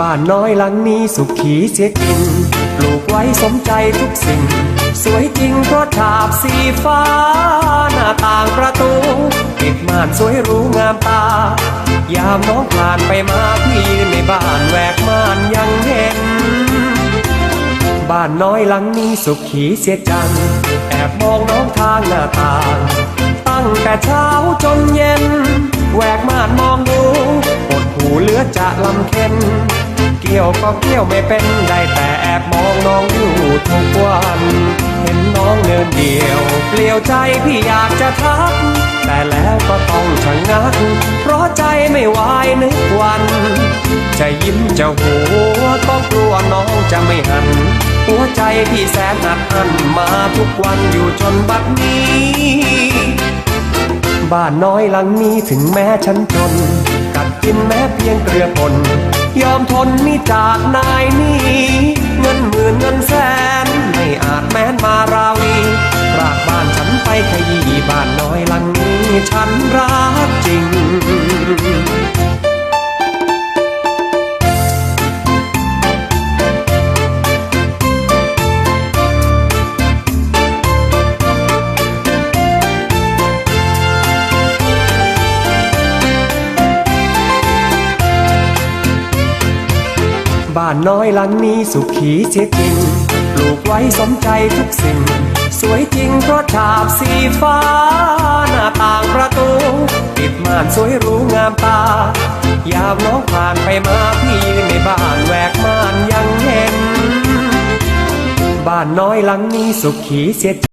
บ้านน้อยหลังนี้สุขีเสียจริงปลูกไว้สมใจทุกสิ่ง สวยจริงเพราะฉาบสีฟ้า หน้าต่างประตูปิดม่านสวยรูงามตา ยามน้องผ่านไปมาพี่ยืนในบ้านแหวกม่านยังเห็น บ้านน้อยหลังนี้สุขีเสียจัง แอบมองน้องทางหน้าต่าง ตั้งแต่เช้าจนเย็นแหวกม่านมองดูอดหูเหลือจะลำเค ยวก็เกี่ยวไม่เป็นได้แต่แอบมองน้องอยู่ทุกวัน เห็นน้องเนินเดียว เปลี่ยวใจพี่อยากจะทัก แต่แล้วก็ต้องชะงัก เพราะใจไม่ไหวนึกวัน จะยิ้มจะหัวต้องกลัวน้องจะไม่หัน หัวใจพี่แสนอัดอั้นมาทุกวันอยู่จนบัดนี้ บ้านน้อยหลังนี้ถึงแม้ฉันจน กัดกินแม้เพียงเกลือปนยอมทนนี่จากนายนี้เงินหมื่นเงินแสน ไม่อาจแม้นมาราวีรากบ้านฉันไปขยี้บ้านน้อยหลังนี้ฉันรัก บ้านน้อยหลังนี้สุขีเสียจริง ปลูกไว้สมใจทุกสิ่ง สวยจริงเพราะฉาบสีฟ้า หน้าต่างประตูปิดม่านสวยรูงามตา ยามน้องผ่านไปมาพี่ยืนในบ้านแหวกม่านยังเห็น บ้านน้อยหลังนี้สุขีเสีย